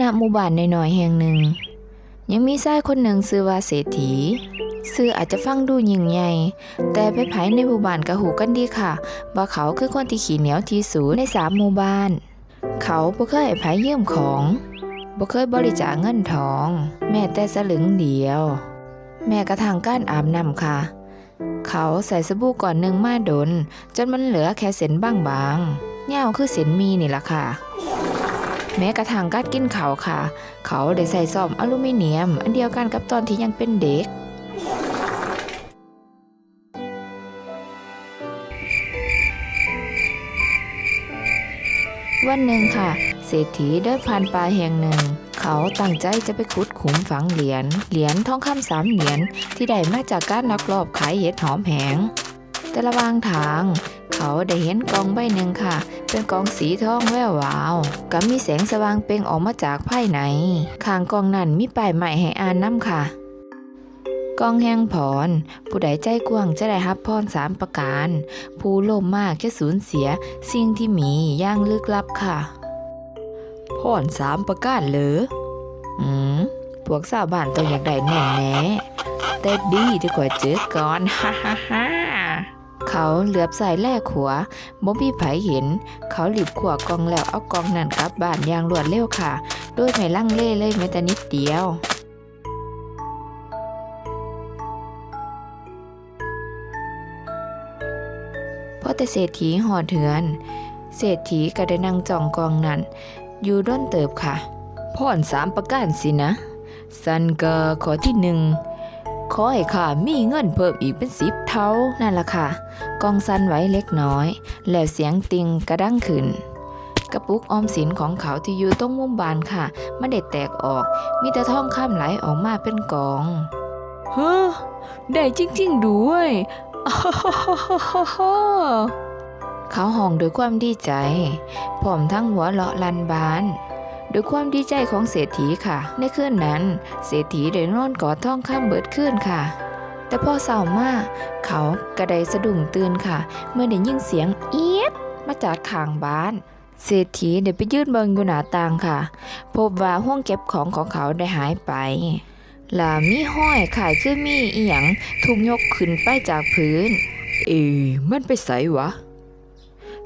ณหมู่บ้านน้อยๆแห่งหนึ่ง ยังมีชายคนหนึ่งชื่อว่าเศรษฐีชื่ออาจจะฟังดูยิ่งใหญ่ แต่ไปไผในหมู่บ้านก็หูกันดีค่ะ ว่าเขาคือคนที่ขี้เหนียวที่สุดในสามหมู่บ้าน เขาบ่เคยไผยืมของบ่เคยบริจาคเงินทอง แม้แต่สลึงเดียว แม้กระทั่งการอาบน้ำค่ะ เขาใส่สบู่ก่อนหนึ่งมาดน จนมันเหลือแค่เส้นบางๆเงาคือเส้นมีนี่ล่ะค่ะ แม้กระทั่งการกินเขาค่ะ เขาได้ใส่ซ่อมอลูมิเนียม อันเดียวกันกับตอนที่ยังเป็นเด็กวันหนึ่งค่ะ เศรษฐีเดินผ่านป่าแห่งหนึ่ง เขาตั้งใจจะไปขุดขุมฝังเหรียญเหรียญทองคำสามเหรียญที่ได้มาจากการลักลอบขายเห็ดหอมแหงแต่ระหว่างทาง เขาได้เห็นกองใบหนึ่งค่ะ เป็นกองสีทองแวววาวกับมีแสงสว่างเปล่งออกมาจากภายในข้างกองนั้นมีป้ายใหม่ให้อ่านน้ำค่ะกองแห่งพร ผู้ใดใจกว้างจะได้รับพรสามประการ ผู้โลภมากจะสูญเสีย สิ่งที่มีย่างลึกลับค่ะพรสามประการเหรออืมพวกสาวบ้านต้องอยากได้แน่แน่แต่ดีที่กว่าเจอก่อนฮ่าฮ่าฮ่า เขาเหลือบใส่แลกขัวบ่มีไผเห็น เขาหลีบขวกองแล้วเอากองนั่นกลับบ้านอย่างรวดเร็วค่ะ โดยไม่ลังเลเลยแม้แต่นิดเดียวเพราะแต่เศรษฐีหอดเถือน เศรษฐีก็ได้นั่งจ้องกองนั้น อยู่ด้นเติบค่ะพ่อนสามประการสินะ สันก็ขอที่หนึ่ง ขอให้ข้ามีเงินเพิ่มอีกเป็นสิบเท่านั่นล่ะค่ะ กองสันไว้เล็กน้อย แล้วเสียงติงกระดังขึ้น กระปุกออมสินของเขาที่อยู่ตรงมุมบานค่ะไม่ได้แตกออก มีแต่ทองคำไหลออกมาเป็นกอง เฮ้อได้จริงๆด้วยเขาห้องด้วยความดีใจพร้อมทั้งหัวเราะลันบาน ด้วยความดีใจของเศรษฐีค่ะ ในคืนนั้น เศรษฐีได้นอนกอดทองคำเบิดขึ้นค่ะ แต่พอเศร้ามากเขากระไดสะดุ้งตื่นค่ะ เมื่อได้ยินเสียงเอี๊ยดมาจากข้างบ้านเศรษฐีได้ไปยื่นเบิงอยู่หน้าต่างค่ะ พบว่าห้องเก็บของของเขาได้หายไปลามีห้อยขายคือมีอีหยังถูกยกขึ้นไปจากพื้น เอ๋มันไปใสวะ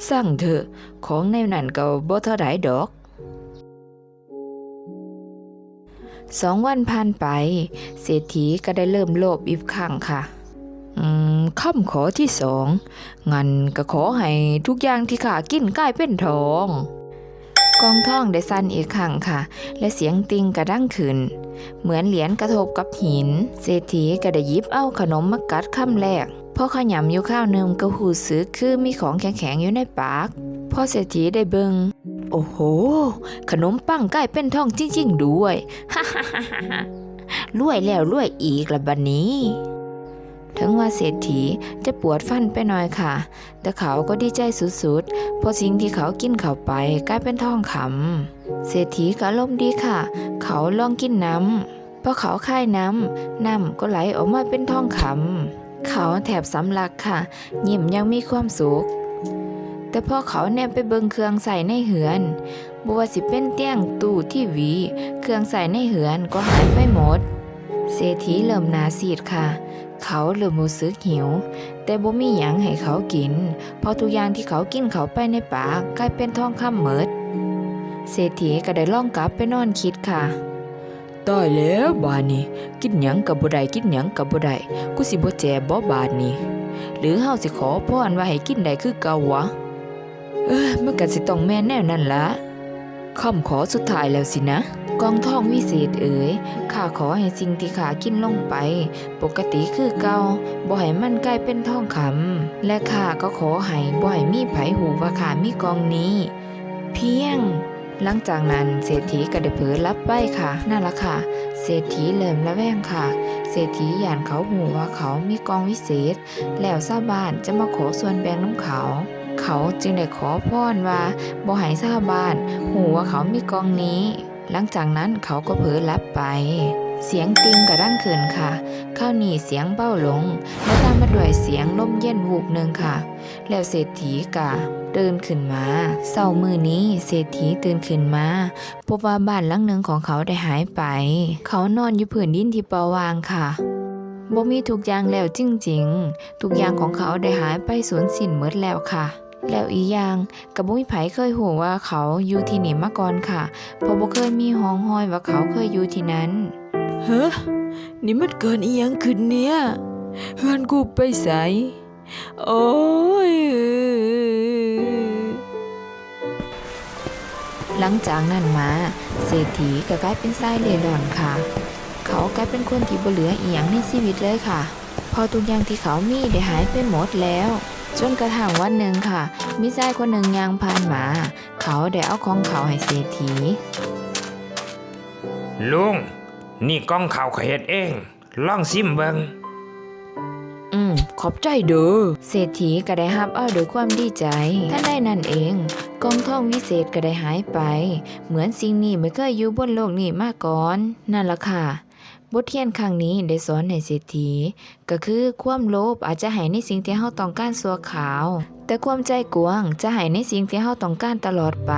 สร้างเถอะ ของในนั้นก็บ่เท่าไดดอก สองวันผ่านไป เศรษฐีก็ได้เริ่มโลภอีกครั้งค่ะอืมคำขอที่สองงั้นก็ขอให้ทุกอย่างที่ข้ากินกลายเป็นทอง กองทองได้สั่นอีกครั้งค่ะ และเสียงติงกระดังขึ้น เหมือนเหรียญกระทบกับหิน เศรษฐีก็ได้ยิบเอาขนมมากัดคำแรกพอขยำอยู่ข้าวหนึงก็หูสึกคือมีของแข็งๆอยู่ในปาก พอเศรษฐีได้เบิง โอ้โห ขนมปังใกล้เป็นทองจริงๆด้วยฮ่าฮ่าฮ่ารวยแล้วรวยอีกละบันนี้ ถึงว่าเศรษฐีจะปวดฟันไปหน่อยค่ะ แต่เขาก็ดีใจสุดๆเพราะสิ่งที่เขากินเข้าไปกลายเป็นทองคำเศรษฐีก็อารมดีค่ะ เขาลองกินน้ำพอเขาคายน้ำน้ำก็ไหลออกมาเป็นทองคำเขาแถบสำลักค่ะ ยิ้มยังมีความสุข แต่พอเขาแนบไปเบิงเครื่องใส่ในเหือนบ่ว่าสิเป็นเตี้ยงตู้ที่วี เครื่องใส่ในเหือนก็หายไปหมด เศรษฐีเริ่มนาซีดค่ะ เขาเริ่มรู้สึกหิว แต่บ่มีหยังให้เขากิน เพราะทุกอย่างที่เขากินเขาไปในปากกลายเป็นทองคำหมดเศรษฐีก็ได้ล่องกลับไปนอนคิดค่ะตายแล้วบานนี้กินหยังกับบ่ได้กินหยังกับบ่ได้กูสิบ่แจบบ่บานนี้หรือเฮาสิขอพรว่าให้กินได้คือเก่าวะ เอ้อมันก็สิต้องแม่นแนวนั้นละคำขอสุดท้ายแล้วสินะ กองทองวิเศษเอ๋ยข้าขอให้สิ่งที่ข้ากินลงไป ปกติคือเกาบ่ให้มันกลายเป็นทองคำและข้าก็ขอให้บ่ให้มีไผหูว่าข้ามีกองนี้ เพียง หลังจากนั้นเศรษฐีก็ได้เผลอรับไปค่ะนั่นละค่ะ เศรษฐีเริ่มระแวงค่ะ เศรษฐียานเขาหูว่าเขามีกองวิเศษ แล้วชาบ้านจะมาขอส่วนแบ่งน้ำเขา เขาจึงได้ขอพรว่าบ่ให้ชาวบ้านหูว่าเขามีกองนี้ หลังจากนั้นเขาก็เผลอหลับไป เสียงติงกระดังขึ้นค่ะ ข้าวหนีเสียงเบ้าหลง และตามมาด้วยเสียงลมเย็นวูบหนึ่งค่ะ แล้วเศรษฐีกะตื่นขึ้นมาเศร้ามือนี้เศรษฐีตื่นขึ้นมาพบว่าบ้านหลังหนึ่งของเขาได้หายไป เขานอนอยู่ผืนดินที่เปล่าวางค่ะบ่มีทุกอย่างแล้วจริงๆ ทุกอย่างของเขาได้หายไปสูญสิ้นหมดแล้วค่ะ แล้วอีกอย่างกับบ่มีไผเคยหูว่าเขาอยู่ที่นี่มาก่อนค่ะเพราะบ่เคยมีห้องห้อยว่าเขาเคยอยู่ที่นั้นเฮ้นี่มันเกินอีหยังขึ้นเนี่ยเฮือนกูไปใสโอ้ยหลังจากนั้นมาเศรษฐีก็กลายเป็นชายเล่ร่อนค่ะ เขากลายเป็นคนที่บ่เหลืออีหยังในชีวิตเลยค่ะ พอทุกอย่างที่เขามีได้หายไปหมดแล้ว จนกระทั่งวันหนึ่งค่ะมีชายคนหนึ่งยางผ่านมา เขาได้เอาของเขาให้เศรษฐี ลุง นี่กล้องข่าวเขาเฮ็ดเอง ลองซิมเบิงอืม ขอบใจเด้อ เศรษฐีก็ได้รับเอาด้วยความดีใจ ท่านได้นั่นเอง กองทองวิเศษก็ได้หายไป เหมือนสิ่งนี้ไม่เคยอยู่บนโลกนี้มาก่อน นั่นล่ะค่ะ บทเรียนครั้งนี้ได้สอนให้เศรษฐี ก็คือความโลภอาจจะให้ในสิ่งที่เฮาต้องการสัวขาว แต่ความใจกว้างจะให้ในสิ่งที่เฮาต้องการตลอดไป